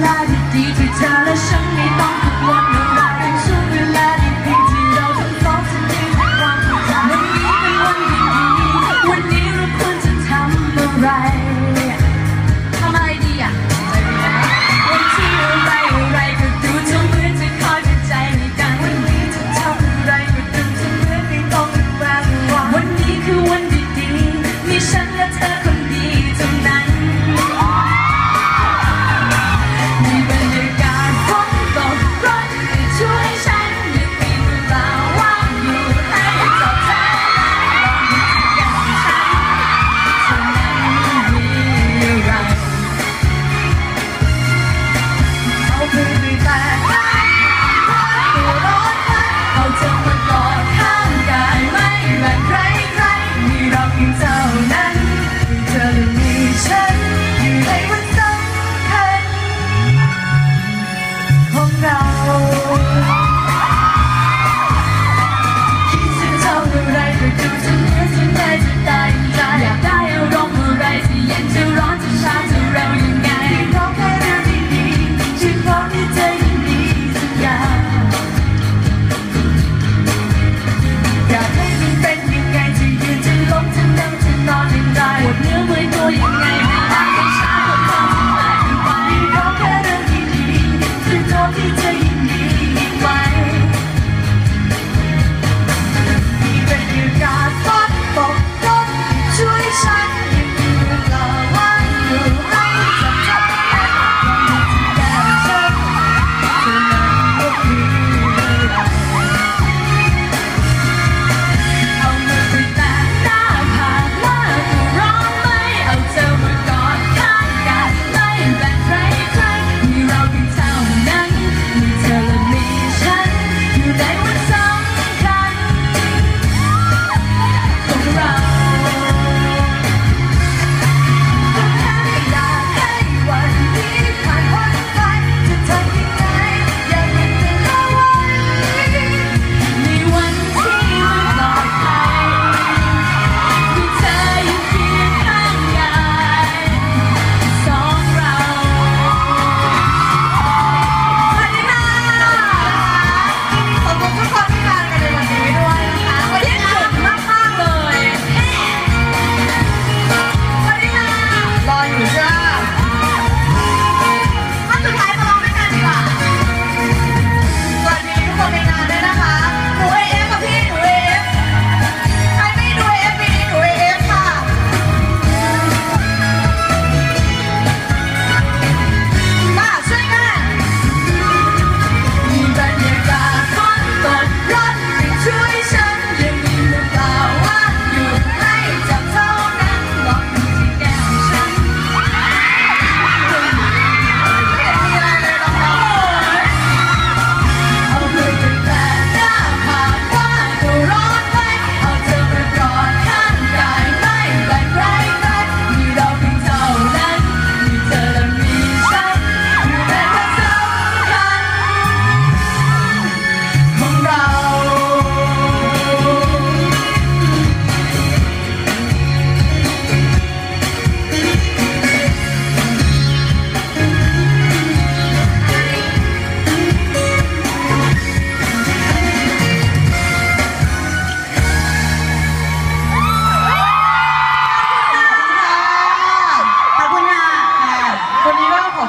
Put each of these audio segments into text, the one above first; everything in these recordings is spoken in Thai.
light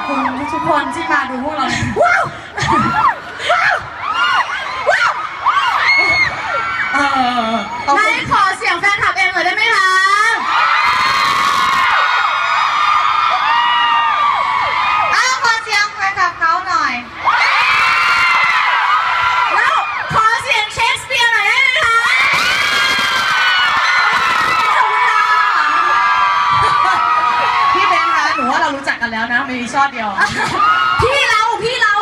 คุณทุกคนที่มาดูพวกเราันแล้วนะไม่มีช็อตเดียวพี่เราพี่เรา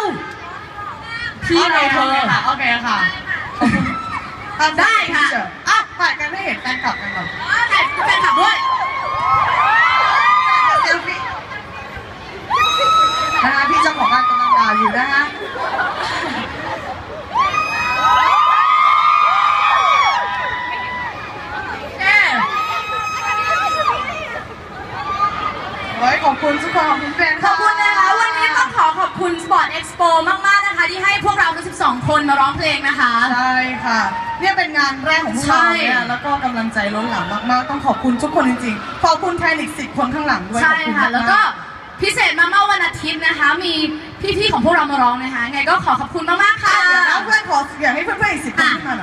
พี่เราเธอโอเคค่ะได้ค่ะอะถ่ายกันให้เห็นแฟนคลับกันก่อน ทั้ง12คนมาร้องเพลงนะคะ ใช่ค่ะ เนี่ยเป็นงานแรกของพวกเราใช่เนี่ยแล้วก็กำลังใจล้นหลามมากๆ ต้องขอบคุณทุกคนจริงๆ ขอบคุณแทนอีกสิบคนข้างหลังด้วยใช่ขอบณค่ะมากๆแล้วก็พิเศษมาเมื่อวันอาทิตย์นะคะ มีพี่ๆของพวกเรามาร้องนะคะ ไงก็ขอขอบคุณมากๆค่ะ เดี๋ยวนะเพื่อนขออยากให้เพื่อนๆอีกสิบคนขึ้นมาหน่อย